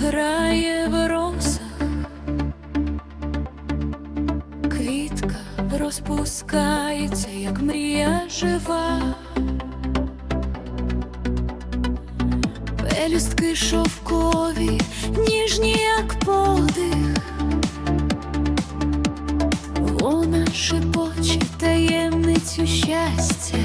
грає в росах, квітка розпускається, як мрія жива, пелюстки шовкові, ніжні, як подих, вона шепоче таємницю щастя.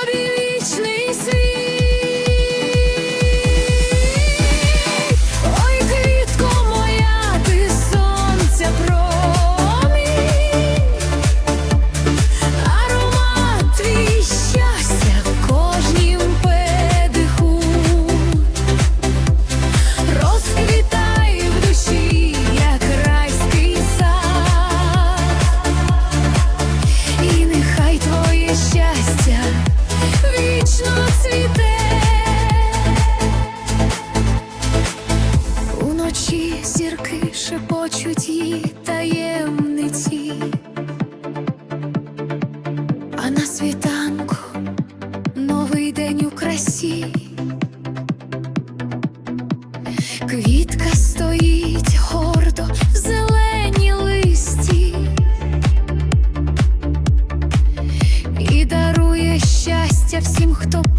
Body вічно цвіте, уночі зірки шепочуть таємниці, а на світанку новий день у красі, квітка стоїть.